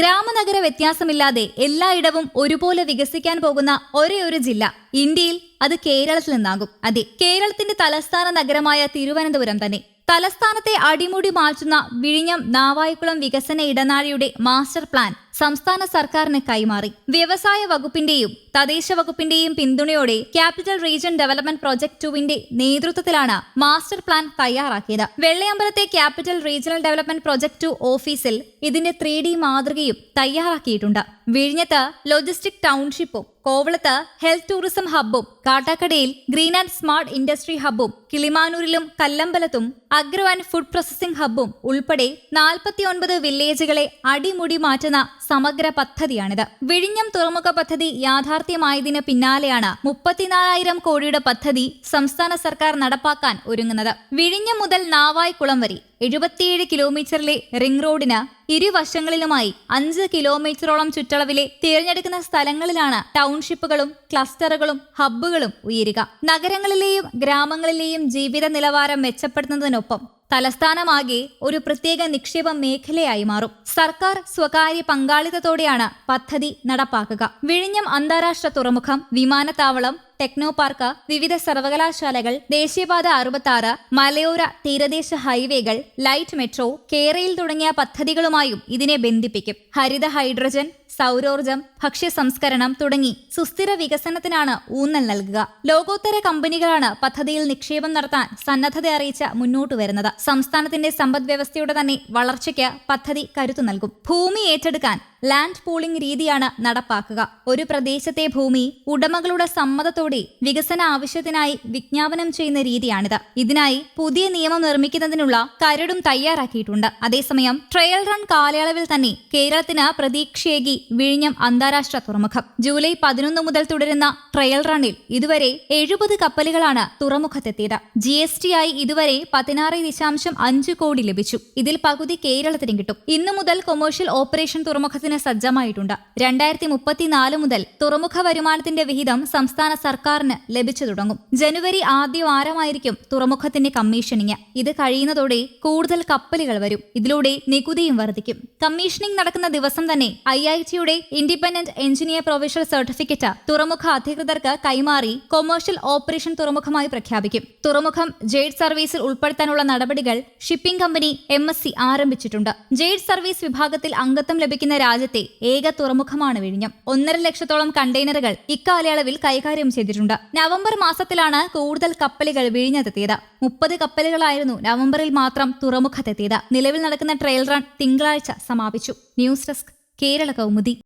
ഗ്രാമനഗര വ്യത്യാസമില്ലാതെ എല്ലായിടവും ഒരുപോലെ വികസിക്കാൻ പോകുന്ന ഒരേ ഒരു ജില്ല ഇന്ത്യയിൽ അത് കേരളത്തിൽ നിന്നാകും. അതെ കേരളത്തിന്റെ തലസ്ഥാന നഗരമായ തിരുവനന്തപുരം തന്നെ. തലസ്ഥാനത്തെ അടിമുടി മാറ്റുന്ന വിഴിഞ്ഞം നാവായിക്കുളം വികസന ഇടനാഴിയുടെ മാസ്റ്റർ പ്ലാൻ സംസ്ഥാന സർക്കാരിന് കൈമാറി. വ്യവസായ വകുപ്പിന്റെയും തദ്ദേശ വകുപ്പിന്റെയും പിന്തുണയോടെ ക്യാപിറ്റൽ റീജിയൻ ഡെവലപ്മെന്റ് പ്രോജക്ട് ടുവിന്റെ നേതൃത്വത്തിലാണ് മാസ്റ്റർ പ്ലാൻ തയ്യാറാക്കിയത്. വെള്ളയമ്പലത്തെ capital regional development project two ഓഫീസിൽ ഇതിന്റെ ത്രീ മാതൃകയും തയ്യാറാക്കിയിട്ടുണ്ട്. വിഴിഞ്ഞത്ത് ലോജിസ്റ്റിക് ടൗൺഷിപ്പും കോവളത്ത് ഹെൽത്ത് ടൂറിസം ഹബ്ബും കാട്ടാക്കടയിൽ ഗ്രീൻ ആൻഡ് സ്മാർട്ട് ഇൻഡസ്ട്രി ഹബ്ബും കിളിമാനൂരിലും കല്ലമ്പലത്തും അഗ്രോ ആൻഡ് ഫുഡ് പ്രോസസിംഗ് ഹബ്ബും ഉൾപ്പെടെ നാൽപ്പത്തിയൊൻപത് വില്ലേജുകളെ അടിമുടി മാറ്റുന്ന സമഗ്ര പദ്ധതിയാണിത്. വിഴിഞ്ഞം തുറമുഖ പദ്ധതി യാഥാർത്ഥ്യമായതിന് പിന്നാലെയാണ് മുപ്പത്തിനാലായിരം കോടിയുടെ പദ്ധതി സംസ്ഥാന സർക്കാർ നടപ്പാക്കാൻ ഒരുങ്ങുന്നത്. വിഴിഞ്ഞം മുതൽ നാവായിക്കുളം വരെ എഴുപത്തിയേഴ് കിലോമീറ്ററിലെ റിംഗ് റോഡിന് ഇരുവശങ്ങളിലുമായി അഞ്ച് കിലോമീറ്ററോളം ചുറ്റളവിലെ തിരഞ്ഞെടുക്കുന്ന സ്ഥലങ്ങളിലാണ് ടൗൺഷിപ്പുകളും ക്ലസ്റ്ററുകളും ഹബ്ബുകളും ഉയരുക. നഗരങ്ങളിലെയും ഗ്രാമങ്ങളിലെയും ജീവിത നിലവാരം മെച്ചപ്പെടുത്തുന്നതിനൊപ്പം തലസ്ഥാനമാകെ ഒരു പ്രത്യേക നിക്ഷേപ മേഖലയായി മാറും. സർക്കാർ സ്വകാര്യ പങ്കാളിത്തത്തോടെയാണ് പദ്ധതി നടപ്പാക്കുക. വിഴിഞ്ഞം അന്താരാഷ്ട്ര തുറമുഖം വിമാനത്താവളം ടെക്നോ പാർക്ക് വിവിധ സർവകലാശാലകൾ ദേശീയപാത അറുപത്തി മലയോര തീരദേശ ഹൈവേകൾ ലൈറ്റ് മെട്രോ കേരയിൽ തുടങ്ങിയ പദ്ധതികളുമായും ഇതിനെ ബന്ധിപ്പിക്കും. ഹരിത ഹൈഡ്രജൻ സൗരോർജം ഭക്ഷ്യ സംസ്കരണം തുടങ്ങി സുസ്ഥിര വികസനത്തിനാണ് ഊന്നൽ നൽകുക. ലോകോത്തര കമ്പനികളാണ് പദ്ധതിയിൽ നിക്ഷേപം നടത്താൻ സന്നദ്ധത അറിയിച്ച മുന്നോട്ട് വരുന്നത് സംസ്ഥാനത്തിന്റെ സമ്പദ് വ്യവസ്ഥയുടെ തന്നെ വളർച്ചയ്ക്ക് പദ്ധതി കരുത്തു നൽകും. ഭൂമി ഏറ്റെടുക്കാൻ ലാൻഡ് പൂളിംഗ് രീതിയാണ് നടപ്പാക്കുക. ഒരു പ്രദേശത്തെ ഭൂമി ഉടമകളുടെ സമ്മതത്തോടെ വികസന ആവശ്യത്തിനായി വിജ്ഞാപനം ചെയ്യുന്ന രീതിയാണിത്. ഇതിനായി പുതിയ നിയമം നിർമ്മിക്കുന്നതിനുള്ള കരടും തയ്യാറാക്കിയിട്ടുണ്ട്. അതേസമയം ട്രയൽ റൺ കാലയളവിൽ തന്നെ കേരളത്തിന് പ്രതീക്ഷയേകി വിഴിഞ്ഞം അന്താരാഷ്ട്ര തുറമുഖം. ജൂലൈ പതിനൊന്ന് മുതൽ തുടരുന്ന ട്രയൽ റണ്ണിൽ ഇതുവരെ എഴുപത് കപ്പലുകളാണ് തുറമുഖത്തെത്തിയത്. ജി എസ് ടി ആയി ഇതുവരെ പതിനാറ് ദശാംശം അഞ്ച് കോടി ലഭിച്ചു. ഇതിൽ പകുതി കേരളത്തിന് കിട്ടും. ഇന്നു മുതൽ കൊമേഴ്ഷ്യൽ ഓപ്പറേഷൻ തുറമുഖത്തിന് സജ്ജമായിട്ടുണ്ട്. രണ്ടായിരത്തി മുപ്പത്തിനാല് മുതൽ തുറമുഖ വരുമാനത്തിന്റെ വിഹിതം സംസ്ഥാന സർക്കാരിന് ലഭിച്ചു തുടങ്ങും. ജനുവരി ആദ്യ വാരമായിരിക്കും തുറമുഖത്തിന്റെ കമ്മീഷനിങ്. ഇത് കഴിയുന്നതോടെ കൂടുതൽ കപ്പലുകൾ വരും. ഇതിലൂടെ നികുതിയും വർദ്ധിക്കും. കമ്മീഷനിങ് നടക്കുന്ന ദിവസം തന്നെ ഐ ഐ ടിയുടെ ഇൻഡിപെൻഡന്റ് എഞ്ചിനീയർ പ്രൊഫഷണൽ സർട്ടിഫിക്കറ്റ് തുറമുഖ അധികൃതർക്ക് കൈമാറി കൊമേഴ്ഷ്യൽ ഓപ്പറേഷൻ തുറമുഖമായി പ്രഖ്യാപിക്കും. തുറമുഖം ജെയ്ഡ് സർവീസിൽ ഉൾപ്പെടുത്താനുള്ള നടപടികൾ ഷിപ്പിംഗ് കമ്പനി എം ആരംഭിച്ചിട്ടുണ്ട്. ജെയ്ഡ് സർവീസ് വിഭാഗത്തിൽ അംഗത്വം ലഭിക്കുന്ന രാജ്യത്തെ ഏക തുറമുഖമാണ് വിഴിഞ്ഞം. ഒന്നര ലക്ഷത്തോളം കണ്ടെയ്നറുകൾ ഇക്കാലയളവിൽ കൈകാര്യം ചെയ്തിട്ടുണ്ട്. നവംബർ മാസത്തിലാണ് കൂടുതൽ കപ്പലുകൾ വിഴിഞ്ഞത്തെത്തിയത്. മുപ്പത് കപ്പലുകളായിരുന്നു നവംബറിൽ മാത്രം തുറമുഖത്തെത്തിയത്. നിലവിൽ നടക്കുന്ന ട്രയൽ റൺ തിങ്കളാഴ്ച സമാപിച്ചു. News desk Kerala Kaumudi.